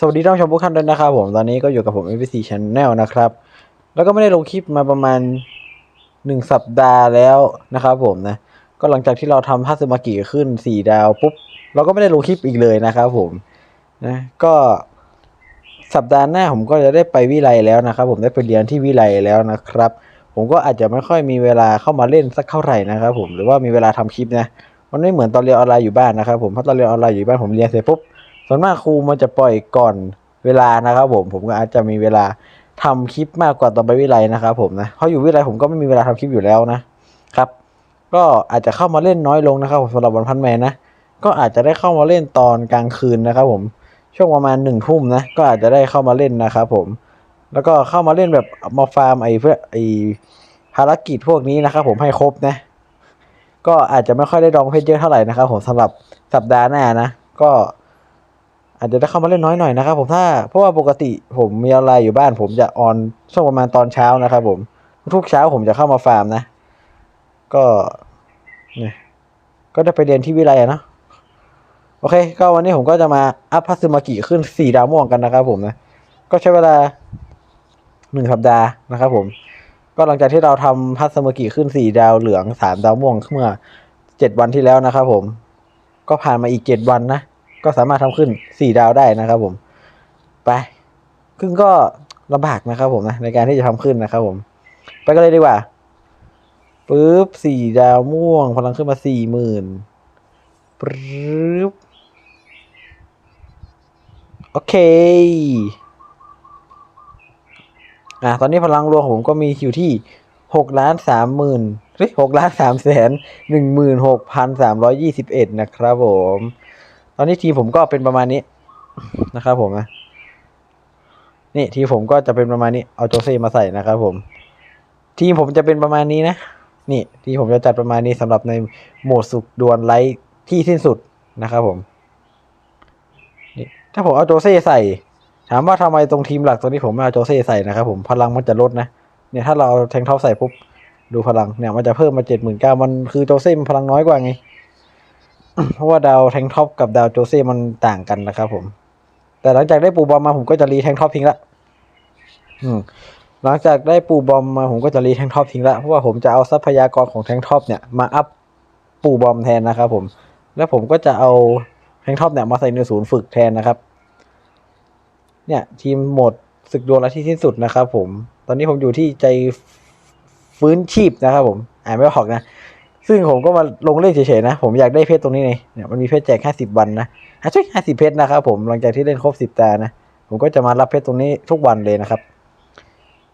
สวัสดีท่านผู้ชมทุกท่านด้วยนะครับผมตอนนี้ก็อยู่กับผม FPC Channel นะครับ แล้วก็ไม่ได้ลงคลิปมาประมาณหนึ่งสัปดาห์แล้วนะครับผมนะ ก็หลังจากที่เราทำฮัตสึมากิขึ้นสี่ดาวปุ๊บ เราก็ไม่ได้ลงคลิปอีกเลยนะครับผมนะก็สัปดาห์หน้าผมก็จะได้ไปวิไลแล้วนะครับ ผมได้ไปเรียนที่วิไลแล้วนะครับ ผมก็อาจจะไม่ค่อยมีเวลาเข้ามาเล่นสักเท่าไหร่นะครับ ผมหรือว่ามีเวลาทำคลิปนะมันไม่เหมือนตอนเรียนออนไลน์อยู่บ้านนะครับ ผมเพราะตอนเรียนออนไลน์อยู่บ้านผมเรียนเสร็จปุ๊บ ส่วนมากครูมันจะปล่อยก่อนเวลานะครับผมผมก็อาจจะมีเวลาทำคลิปมากกว่าตอนไปวิไลนะครับผมนะเพราะอยู่วิไลผมก็ไม่มีเวลาทำคลิปอยู่แล้วนะครับ ก็อาจจะเข้ามาเล่นน้อยลงนะครับผมสำหรับวันพันแมนนะก็อาจจะได้เข้ามาเล่นตอนกลางคืนนะครับ ผมช่วงประมาณหนึ่งทุ่มนะก็อาจจะได้เข้ามาเล่นนะครับผม แล้วก็เข้ามาเล่นแบบมาฟาร์มไอ้เพื่อไอ้ภารกิจพวกนี้นะครับ ผมให้ครบนะ ก็อาจจะไม่ค่อยได้ดองเพชรเยอะเท่าไหร่นะครับ ผมสำหรับสัปดาห์หน้านะ ก็ อาจจะได้เข้ามาเล่นน้อยหน่อยนะครับ ผมถ้าเพราะว่าปกติผมมีออนไลน์อยู่บ้าน ผมจะออนช่วงประมาณตอนเช้านะครับ ผมทุกเช้าผมจะเข้ามาฟาร์มนะ ก็เนี่ยก็ได้ไปเรียนที่วิไลนะโอเค ก็วันนี้ผมก็จะมาอัพพัสมากิขึ้นสี่ดาวม่วงกันนะครับ ผมนะก็ใช้เวลาหนึ่งสัปดาห์นะครับ ผม ก็หลังจากที่เราทำพัสมากิขึ้นสี่ดาวเหลืองสามดาวม่วงเมื่อเจ็ดวันที่แล้วนะครับ ผม ก็ผ่านมาอีกเจ็ดวันนะ ก็สามารถทำขึ้นสี่ดาวได้นะครับผมไปครึ่งก็ลำบากนะครับผมนะในการที่จะทำขึ้นนะครับผม ไปกันเลยดีกว่าปึ๊บสี่ดาวม่วง พลังขึ้นมาสี่หมื่นปึ๊บโอเคอะตอนนี้พลังรวมผมก็มีอยู่ที่หกล้านสามหมื่นหกล้านสามแสนหนึ่งหมื่นหกพันสามร้อยี่สิบเอ็ดนะครับผม ตอนนี้ทีผมก็เป็นประมาณนี้นะครับผมนะนี่ทีผมก็จะเป็นประมาณนี้เอาโจเซ่มาใส่นะครับผม ทีผมจะเป็นประมาณนี้นะ นี่ทีผมจะจัดประมาณนี้สำหรับในโหมดสุดดวลไลท์ที่สิ้นสุดนะครับผมนี่ถ้าผมเอาโจเซ่ใส่ ถามว่าทำไมตรงทีมหลักตัวนี้ผมไม่เอาโจเซ่ใส่นะครับผมพลังมันจะลดนะเนี่ยถ้าเราเอาแทงท็อปใส่ปุ๊บดูพลังเนี่ยมันจะเพิ่มมาเจ็ดหมื่นเก้ามันคือโจเซ่มันพลังน้อยกว่าไง เพราะว่าดาวแทงท็อปกับดาวโจเซ่มันต่างกันนะครับผม แต่หลังจากได้ปูบอมมาผมก็จะรีแทงท็อปทิ้งละอืมหลังจากได้ปูบอมมาผมก็จะรีแทงท็อปทิ้งละเพราะว่าผมจะเอาทรัพยากรของแทงท็อปเนี่ยมาอัพปูบอมแทนนะครับผม แล้วผมก็จะเอาแทงท็อปเนี่ยมาใส่ในศูนย์ฝึกแทนนะครับ เนี่ย ทีมหมดศึกดวลและที่สิ้นสุดนะครับผม ตอนนี้ผมอยู่ที่ใจฟื้นชีพนะครับผม อ่านไม่ออกนะ ซึ่งผมก็มาลงเล่นเฉยๆนะ ผมอยากได้เพชรตรงนี้ไงเนี่ยมันมีเพชรแจกห้าสิบวันนะอะช่วยห้าสิบเพชรนะครับผมหลังจากที่เล่นครบสิบตานะ ผมก็จะมารับเพชรตรงนี้ทุกวันเลยนะครับ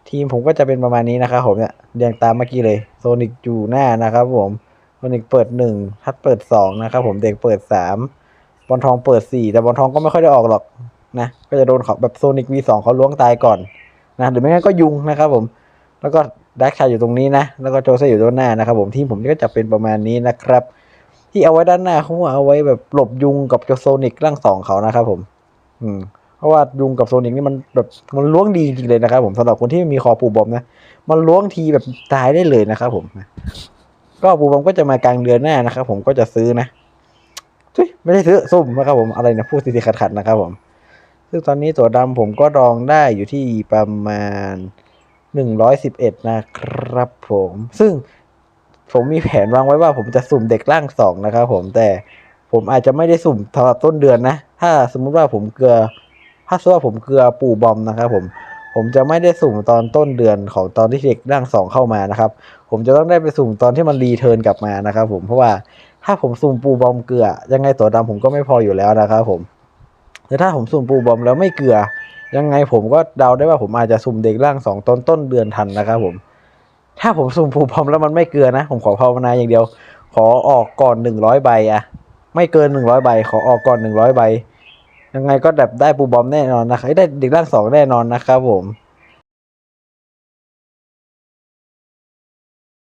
ทีมผมก็จะเป็นประมาณนี้นะครับผมเนี่ยเรียงตามเมื่อกี้เลยโซนิกอยู่หน้านะครับผมโซนิกเปิดหนึ่งทัดเปิดสองนะครับผมเด็กเปิดสามบอลทองเปิดสี่แต่บอลทองก็ไม่ค่อยได้ออกหรอกนะก็จะโดนเขาแบบโซนิกวีสองเขาล้วงตายก่อนนะหรือไม่งั้นก็ยุงนะครับผม แล้วก็ ดักชายอยู่ตรงนี้นะ แล้วก็โจเซ่อยู่ด้านหน้านะครับผมทีมผมก็จะเป็นประมาณนี้นะครับ ที่เอาไว้ด้านหน้าเขาเอาไว้แบบหลบยุงกับโจโซนิกร่างสองเขานะครับผม อืมเพราะว่ายุงกับโซนิกนี่มันแบบมันล้วงดีจริงๆเลยนะครับผมสำหรับคนที่มีคอปูบอมนะมันล้วงทีแบบตายได้เลยนะครับผมก็ปูบอมก็จะมากลางเดือนหน้านะครับผมก็จะซื้อนะทุยไม่ได้ซื้อซุ่มนะครับผมอะไรนะพูดติดๆขัดๆนะครับผม ซึ่งตอนนี้ตัวดำผมก็ดองได้อยู่ที่ประมาณ หนึ่งร้อยสิบเอ็ดนะครับผม ซึ่งผมมีแผนวางไว้ว่าผมจะสุ่มเด็กร่างสองนะครับผมแต่ผมอาจจะไม่ได้สุ่มสำหรับต้นเดือนนะ ถ้าสมมุติว่าผมเกลือ ถ้าสมมติว่าผมเกลือปู่บอมนะครับผมผมจะไม่ได้สุ่มตอนต้นเดือนของตอนที่เด็กร่างสองเข้ามานะครับ ผมจะต้องได้ไปสุ่มตอนที่มันรีเทิร์นกลับมานะครับผมเพราะว่าถ้าผมสุ่มปูบอมเกลือ ยังไงตัวดำผมก็ไม่พออยู่แล้วนะครับผมแต่ถ้าผมสุ่มปูบอมแล้วไม่เกลือ ยังไงผมก็เดาได้ว่าผมอาจจะสุ่มเด็กร่างสองต้นต้นเดือนทันนะครับผม ถ้าผมสุ่มปูบอมแล้วมันไม่เกลือนะ ผมขอภาวนาอย่างเดียว ขอออกก่อนหนึ่งร้อยใบอะไม่เกินหนึ่งร้อยใบ ขอออกก่อนหนึ่งร้อยใบ ยังไงก็แบบได้ปูบอมแน่นอนนะครับได้เด็กร่างสองแน่นอนนะครับผม